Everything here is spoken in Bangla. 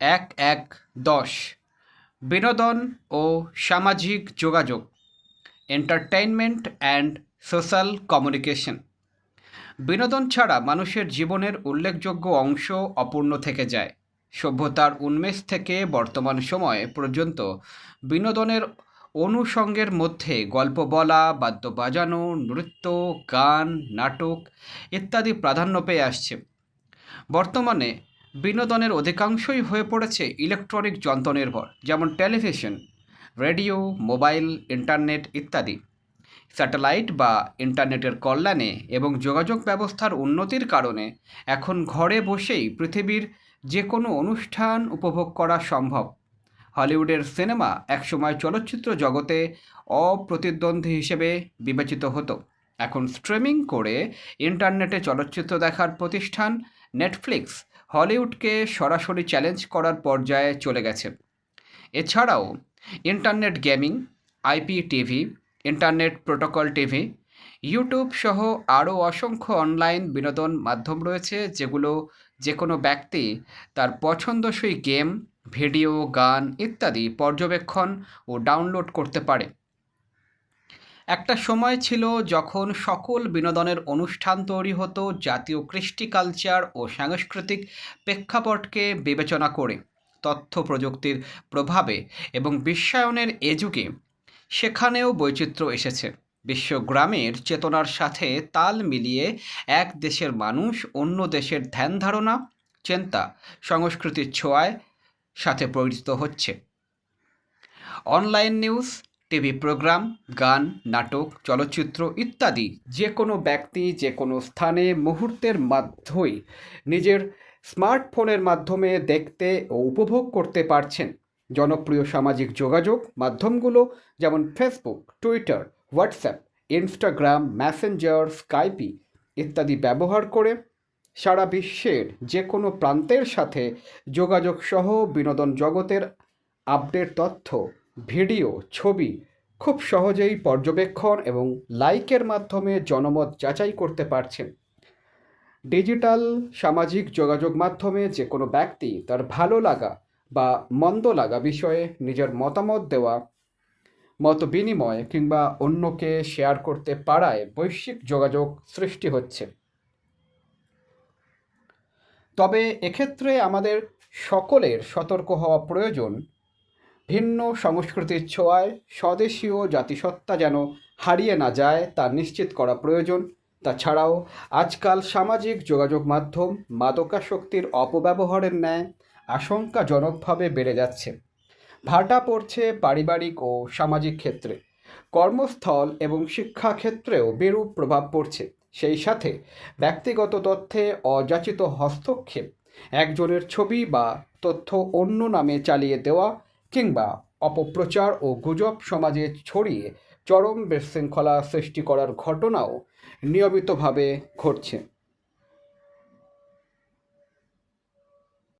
এক এক দশ। বিনোদন ও সামাজিক যোগাযোগ এন্টারটেইনমেন্ট অ্যান্ড সোশ্যাল কমিউনিকেশন বিনোদন ছাড়া মানুষের জীবনের উল্লেখযোগ্য অংশ অপূর্ণ থেকে যায়। সভ্যতার উন্মেষ থেকে বর্তমান সময় পর্যন্ত বিনোদনের অনুষঙ্গের মধ্যে গল্প বলা, বাদ্য বাজানো, নৃত্য, গান, নাটক ইত্যাদি প্রাধান্য পেয়ে আসছে। বর্তমানে বিনোদনের অধিকাংশই হয়ে পড়েছে ইলেকট্রনিক যন্ত্রনির্ভর, যেমন টেলিভিশন, রেডিও, মোবাইল, ইন্টারনেট ইত্যাদি। স্যাটেলাইট বা ইন্টারনেটের কল্যাণে এবং যোগাযোগ ব্যবস্থার উন্নতির কারণে এখন ঘরে বসেই পৃথিবীর যে কোনো অনুষ্ঠান উপভোগ করা সম্ভব। হলিউডের সিনেমা একসময় চলচ্চিত্র জগতে অপ্রতিদ্বন্দ্বী হিসেবে বিবেচিত হতো। এখন স্ট্রিমিং করে ইন্টারনেটে চলচ্চিত্র দেখার প্রতিষ্ঠান নেটফ্লিক্স হলিউডকে সরাসরি চ্যালেঞ্জ করার পর্যায়ে চলে গেছে। এছাড়াও internet gaming IP TV internet protocol TV YouTube সহ আরও অসংখ্য অনলাইন বিনোদন মাধ্যম রয়েছে, যেগুলো যে কোনো ব্যক্তি তার পছন্দসই গেম ভিডিও গান ইত্যাদি পর্যবেক্ষণ ও ডাউনলোড করতে পারে। একটা সময় ছিল যখন সকল বিনোদনের অনুষ্ঠান তৈরি হতো জাতীয় কৃষ্টি কালচার ও সাংস্কৃতিক প্রেক্ষাপটকে বিবেচনা করে, তথ্য প্রযুক্তির প্রভাবে এবং বিশ্বায়নের এ যুগে। সেখানেও বৈচিত্র্য এসেছে। বিশ্বগ্রামের চেতনার সাথে তাল মিলিয়ে এক দেশের মানুষ অন্য দেশের ধ্যান ধারণা, চিন্তা, সংস্কৃতির ছোঁয়ায় সাথে পরিচিত হচ্ছে। অনলাইন নিউজ টিভি প্রোগ্রাম, গান, নাটক, চলচ্চিত্র ইত্যাদি যে কোনো ব্যক্তি যে কোনো স্থানে মুহূর্তের মাধ্যমেই নিজের স্মার্টফোনের মাধ্যমে দেখতে ও উপভোগ করতে পারছেন। জনপ্রিয় সামাজিক যোগাযোগ মাধ্যমগুলো যেমন Facebook Twitter WhatsApp Instagram Messenger Skype ইত্যাদি ব্যবহার করে সারা বিশ্বের যে কোনো প্রান্তের সাথে যোগাযোগ সহ বিনোদন জগতের আপডেট তথ্য ভিডিও, ছবি খুব সহজেই পর্যবেক্ষণ এবং লাইকের মাধ্যমে জনমত যাচাই করতে পারছেন। ডিজিটাল সামাজিক যোগাযোগ মাধ্যমে যে কোনো ব্যক্তি তার ভালো লাগা বা মন্দ লাগা বিষয়ে নিজের মতামত দেওয়া, মত বিনিময় কিংবা অন্যকে শেয়ার করতে পারায় বৈশ্বিক যোগাযোগ সৃষ্টি হচ্ছে। তবে এক্ষেত্রে আমাদের সকলের সতর্ক হওয়া প্রয়োজন ভিন্ন সংস্কৃতির ছোঁয়ায় স্বদেশীয় জাতিসত্তা যেন হারিয়ে না যায় তা নিশ্চিত করা প্রয়োজন। তাছাড়াও আজকাল সামাজিক যোগাযোগ মাধ্যম মাদকাসক্তির অপব্যবহারের ন্যায় আশঙ্কাজনকভাবে বেড়ে যাচ্ছে। ভাটা পড়ছে পারিবারিক ও সামাজিক ক্ষেত্রে। কর্মস্থল এবং শিক্ষাক্ষেত্রেও বিরূপ প্রভাব পড়ছে। সেই সাথে ব্যক্তিগত তথ্যে অযাচিত হস্তক্ষেপ, একজনের ছবি বা তথ্য অন্য নামে চালিয়ে দেওয়া কিংবা অপপ্রচার ও গুজব সমাজে ছড়িয়ে চরম বিশৃঙ্খলা সৃষ্টি করার ঘটনাও নিয়মিতভাবে ঘটছে।